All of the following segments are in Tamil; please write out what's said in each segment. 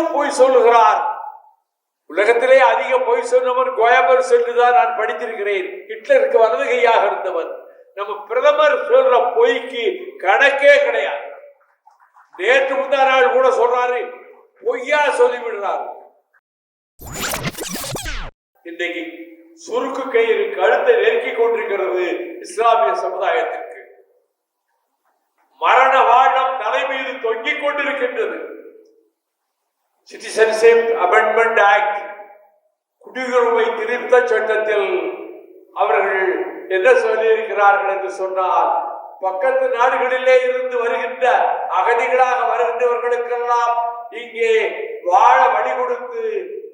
எவ்வளவு பொய் சொல்லுகிறார். உலகத்திலே அதிக பொய் சொன்னவர் கோயம்பர் சொல்லுதான் நான் படித்திருக்கிறேன். ஹிட்லருக்கு வலது கையாக இருந்தவர் நம்ம பிரதமர் சொல்ற பொய்க்கு கணக்கே கிடையாது. நேற்று முந்தா நாள் கூட சொல்றாரு பொய்யா சொல்லிவிடுறார். இன்றைக்கு சுருக்கு கயிறு கழுத்தை நெருக்கி கொண்டிருக்கிறது இஸ்லாமிய சமுதாயத்திற்கு. மரண வாழம் தலை மீது தொங்கிக் கொண்டிருக்கின்றது. சிட்டிசன்ஷிப் அமெண்ட்மெண்ட் ஆக்ட் குடியுரிமை திருத்த சட்டத்தில் அவர்கள் என்ன சொல்லியிருக்கிறார்கள் என்று சொன்னால் பக்கத்து நாடுகளிலே இருந்து வருகின்ற அகதிகளாக வருகின்றவர்களுக்கெல்லாம் இங்கே வாழ வழி கொடுத்து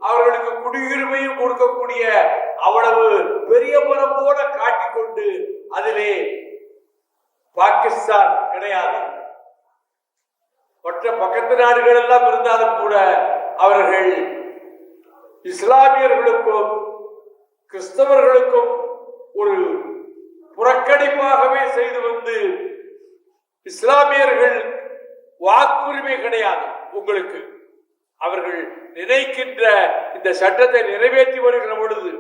அவர்களுக்கு குடியுரிமையும் கொடுக்கக்கூடிய அவ்வளவு பெரிய மரம் போல காட்டிக்கொண்டு அதிலே பாகிஸ்தான் கிடையாது மற்ற பக்கத்து நாடுகள் எல்லாம் இருந்தாலும் கூட அவர்கள் இஸ்லாமியர்களுக்கும் கிறிஸ்தவர்களுக்கும் ஒரு புறக்கணிப்பாகவே செய்து வந்து இஸ்லாமியர்கள் வாக்குரிமை கிடையாது உங்களுக்கு. அவர்கள் நினைக்கின்ற இந்த சட்டத்தை நிறைவேற்றி வருகிற பொழுது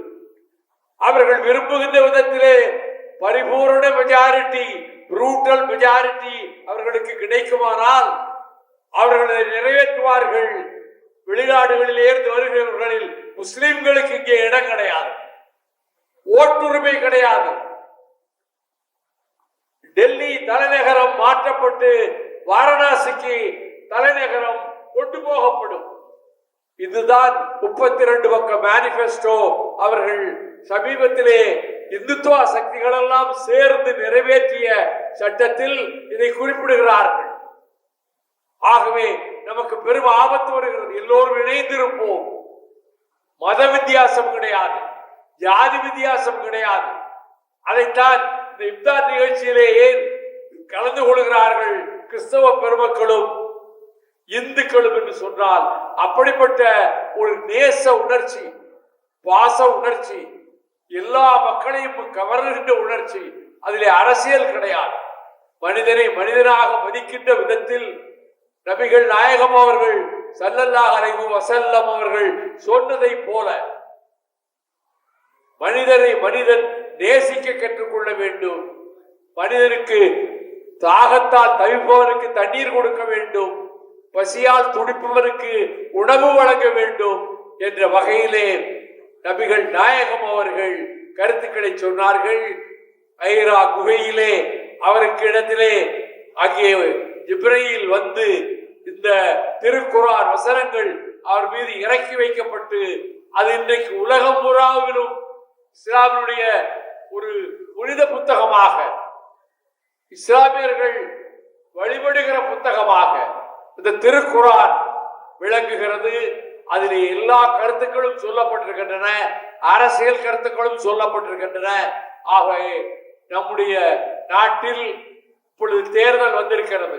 அவர்கள் விரும்புகின்ற விதத்திலே பரிபூரண மெஜாரிட்டி ரூட்டல் மெஜாரிட்டி அவர்களுக்கு கிடைக்குமானால் அவர்களை நிறைவேற்றுவார்கள். வெளிநாடுகளில் இருந்து வருகிறவர்களில் முஸ்லிம்களுக்கு இங்கே இடம் கிடையாது. ஓட்டுரிமை கிடையாது. டெல்லி தலைநகரம் மாற்றப்பட்டு வாரணாசிக்கு தலைநகரம் கொண்டு போகப்படும். இதுதான் முப்பத்தி ரெண்டு பக்க மேனிபெஸ்டோ அவர்கள் சமீபத்திலே இந்துத்துவ சக்திகளெல்லாம் சேர்ந்து நிறைவேற்றிய சட்டத்தில் இதை குறிப்பிடுகிறார்கள். ஆகவே நமக்கு பெரும் ஆபத்து வருகிறது. எல்லோரும் இணைந்திருப்போம். மத வித்தியாசம் கிடையாது. ஜாதி வித்தியாசம் கிடையாது. அதைத்தான் இந்த இப்தார் நிகழ்ச்சியிலே ஏன் கலந்து கொள்கிறார்கள் கிறிஸ்தவ பெருமக்களும் இந்துக்களும் என்று சொன்னால் அப்படிப்பட்ட ஒரு நேச உணர்ச்சி பாச உணர்ச்சி எல்லா மக்களையும் கவர்கின்ற உணர்ச்சி அதிலே அரசியல் கிடையாது. மனிதனை மனிதனாக மதிக்கின்ற விதத்தில் நபிகள் நாயகம் அவர்கள் சல்லல்லாஹ் அலைஹி வசல்லம் அவர்கள் சொன்னதை போல மனிதரை மனிதன் நேசிக்க கற்றுக்கொள்ள வேண்டும். மனிதனுக்கு தாகத்தால் தவிப்பவனுக்கு தண்ணீர் கொடுக்க வேண்டும். பசியால் துடிப்பவனுக்கு உணவு வழங்க வேண்டும் என்ற வகையிலே நபிகள் நாயகம் அவர்கள் கருத்துக்களை சொன்னார்கள். ஐரா குகையிலே அவருக்கு இடத்திலே அங்கே ஜிப்ரையில் வந்து இந்த திருக்குரான் வசனங்கள் அவர் மீது இறக்கி வைக்கப்பட்டு அது இன்றைக்கு உலகம் புறாவிலும் இஸ்லாமினுடைய ஒரு புனித புத்தகமாக இஸ்லாமியர்கள் வழிபடுகிற புத்தகமாக இந்த திருக்குரான் விளங்குகிறது. அதில் எல்லா கருத்துக்களும் சொல்லப்பட்டிருக்கின்றன அரசியல் கருத்துக்களும் சொல்லப்பட்டிருக்கின்றன. ஆகவே நம்முடைய நாட்டில் இப்பொழுது தேர்தல் வந்திருக்கிறது.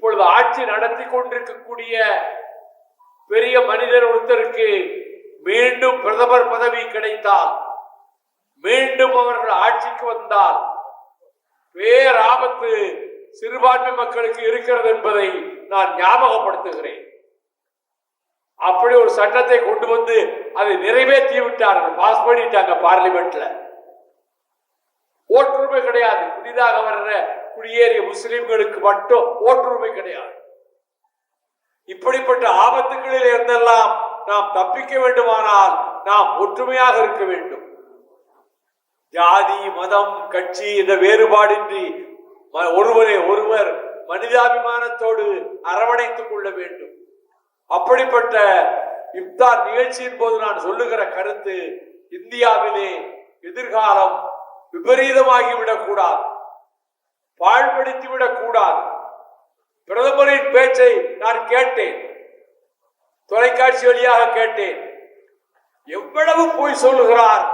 இப்பொழுது ஆட்சி நடத்தி கொண்டிருக்கக்கூடிய பெரிய மனிதர் ஒருத்தருக்கு மீண்டும் பிரதமர் பதவி கிடைத்தால் மீண்டும் அவர்கள் ஆட்சிக்கு வந்தால் பேராபத்து சிறுபான்மை மக்களுக்கு இருக்கிறது என்பதை நான் ஞாபகப்படுத்துகிறேன். அப்படி ஒரு சட்டத்தை கொண்டு வந்து அதை நிறைவேற்றி விட்டார்கள் பாஸ் பண்ணிட்டாங்க பார்லிமெண்ட்ல. ஓட்டுரிமை கிடையாது. புதிதாக வர்ற குடியேறிய முஸ்லிம்களுக்கு மட்டும் ஓட்டுரிமை கிடையாது. இப்படிப்பட்ட ஆபத்துகளில் இருந்தெல்லாம் நாம் தப்பிக்க வேண்டுமானால் நாம் ஒற்றுமையாக இருக்க வேண்டும். ஜாதி மதம் கட்சி என்ற வேறுபாடின்றி ம- ஒருவரை ஒருவர் மனிதாபிமானத்தோடு அரவணைத்துக் கொள்ள வேண்டும். அப்படிப்பட்ட இப்தார் நிகழ்ச்சியின் போது நான் சொல்லுகிற கருத்து இந்தியாவிலே எதிர்காலம் விபரீதமாகி விடக்கூடாது பாழ்படுத்தி விடக்கூடாது பிரதமரின் பேச்சை நான் கேட்டேன். தொலைக்காட்சி வழியாக கேட்டேன். எவ்வளவு பொய் சொல்லுகிறார்?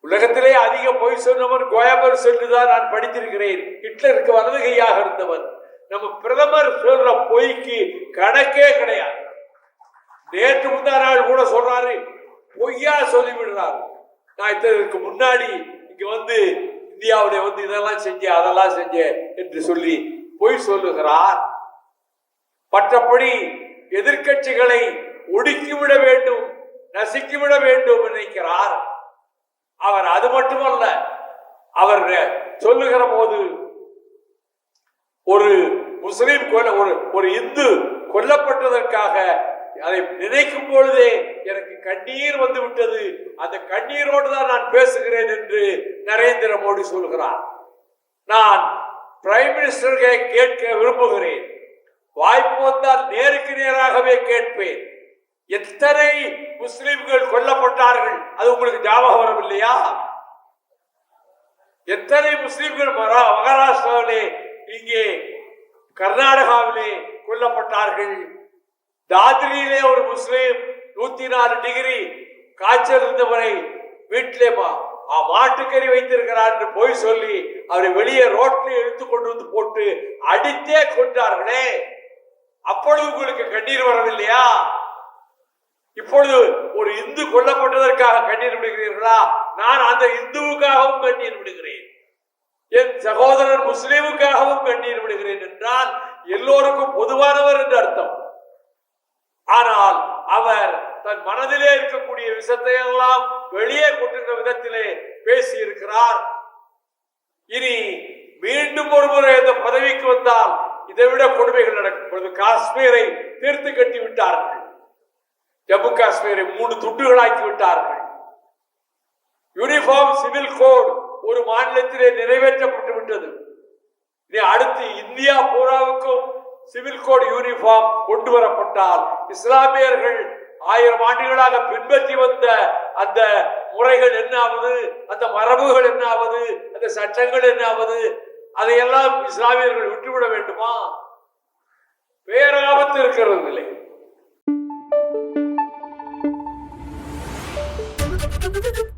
உலகத்திலே அதிக பொய் சொன்னவர் கோயம்பர் சென்றுதான் நான் படித்திருக்கிறேன். ஹிட்லருக்கு வலதுகையாக இருந்தவர் நம்ம பிரதமர் சொல்ற பொய்க்கு கணக்கே கிடையாது. நேற்று முந்தா நாள் கூட சொல்றாரு பொய்யா சொல்லிவிடுறாரு. நான் இதற்கு முன்னாடி இங்க வந்து இந்தியாவுடைய வந்து இதெல்லாம் செஞ்சேன் அதெல்லாம் செஞ்சேன் என்று சொல்லி பொய் சொல்லுகிறார். மற்றபடி எதிர்கட்சிகளை ஒடுக்கிவிட வேண்டும் நசுக்கிவிட வேண்டும் நினைக்கிறார். அவர் அது மட்டுமல்ல அவர் சொல்லுகிற போது ஒரு முஸ்லீம் கொல்ல ஒரு ஒரு இந்து கொல்லப்பட்டதற்காக அதை நினைக்கும் பொழுதே எனக்கு கண்ணீர் வந்து விட்டது. அந்த கண்ணீரோடு தான் நான் பேசுகிறேன் என்று நரேந்திர மோடி சொல்கிறார். நான் பிரைம் மினிஸ்டர்களை கேட்க விரும்புகிறேன். வாய்ப்பு வந்தால் நேருக்கு நேராகவே கேட்பேன். எத்தனை முஸ்லிம்கள் கொல்லப்பட்டார்கள்? அது உங்களுக்கு ஞாபகம் வரவில்லையா? எத்தனை முஸ்லிம்கள் மகாராஷ்டிராவிலே இங்கே கர்நாடகாவிலே கொல்லப்பட்டார்கள்? தாத்ரியிலே ஒரு முஸ்லீம் நூத்தி நாலு டிகிரி காய்ச்சல் இருந்தவரை வீட்டிலே மாட்டுக்கறி வைத்திருக்கிறார் என்று போய் சொல்லி அவரை வெளியே ரோட்ல இழுத்து கொண்டு வந்து போட்டு அடித்தே கொண்டார்களே அப்பொழுது உங்களுக்கு கண்ணீர் வரவில்லையா? இப்பொழுது ஒரு இந்து கொல்லப்பட்டதற்காக கண்ணீர் விடுகிறீர்களா? நான் அந்த இந்துவுக்காகவும் கண்ணீர் விடுகிறேன். என் சகோதரர் முஸ்லீமுக்காகவும் கண்ணீர் விடுகிறேன் என்றால் எல்லோருக்கும் பொதுவானவர் என்று அர்த்தம். ஆனால் தன் மனதிலே இருக்கக்கூடிய விஷத்தை எல்லாம் வெளியே கொட்டுகிற விதத்திலே பேசி இருக்கிறார் இனி மீண்டும் ஒரு முறை இந்த பதவிக்கு வந்தால் இதை விட கொடுமைகள் நடக்கும் பொழுது காஷ்மீரை தீர்த்து கட்டி விட்டார்கள். ஜம்மு காஷ்மீரை மூணு துண்டுகளாக்கி விட்டார்கள். யூனிஃபார்ம் சிவில் கோட் ஒரு மாநிலத்திலே நிறைவேற்றப்பட்டு விட்டது. இனி அடுத்து இந்தியா பூராவுக்கும் சிவில் கோட் யூனிஃபார்ம் கொண்டு வரப்பட்டால் இஸ்லாமியர்கள் ஆயிரம் ஆண்டுகளாக பின்பற்றி வந்த அந்த முறைகள் என்ன ஆவது அந்த மரபுகள் என்ன ஆவது அந்த சட்டங்கள் என்ன ஆவது அதையெல்லாம் இஸ்லாமியர்கள் விட்டுவிட வேண்டுமா பேராபத்து இருக்கிறது இல்லை Thank you.